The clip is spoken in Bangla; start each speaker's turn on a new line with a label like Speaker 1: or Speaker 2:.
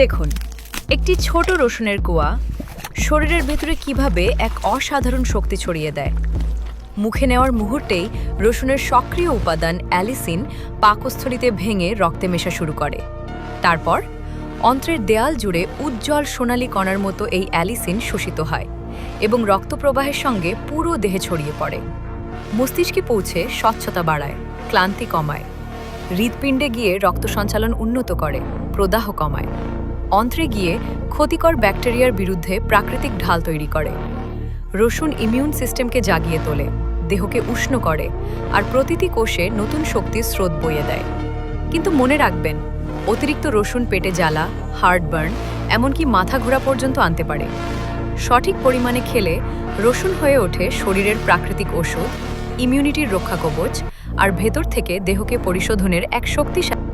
Speaker 1: দেখুন, একটি ছোট রসুনের কুয়া শরীরের ভেতরে কীভাবে এক অসাধারণ শক্তি ছড়িয়ে দেয়। মুখে নেওয়ার মুহূর্তেই রসুনের সক্রিয় উপাদান অ্যালিসিন পাকস্থলিতে ভেঙে রক্তে মেশা শুরু করে। তারপর অন্ত্রের দেয়াল জুড়ে উজ্জ্বল সোনালী কণার মতো এই অ্যালিসিন শোষিত হয় এবং রক্তপ্রবাহের সঙ্গে পুরো দেহে ছড়িয়ে পড়ে। মস্তিষ্কে পৌঁছে স্বচ্ছতা বাড়ায়, ক্লান্তি কমায়, হৃৎপিণ্ডে গিয়ে রক্ত সঞ্চালন উন্নত করে, প্রদাহ কমায়। অন্ত্রে গিয়ে ক্ষতিকর ব্যাকটেরিয়ার বিরুদ্ধে প্রাকৃতিক ঢাল তৈরি করে। রসুন ইমিউন সিস্টেমকে জাগিয়ে তোলে, দেহকে উষ্ণ করে, আর প্রতিটি কোষে নতুন শক্তির স্রোত বইয়ে দেয়। কিন্তু মনে রাখবেন, অতিরিক্ত রসুন পেটে জ্বালা, হার্টবার্ন, এমনকি মাথা ঘোরা পর্যন্ত আনতে পারে। সঠিক পরিমাণে খেলে রসুন হয়ে ওঠে শরীরের প্রাকৃতিক ওষুধ, ইমিউনিটির রক্ষা কবচ আর ভেতর থেকে দেহকে পরিশোধনের এক শক্তিশালী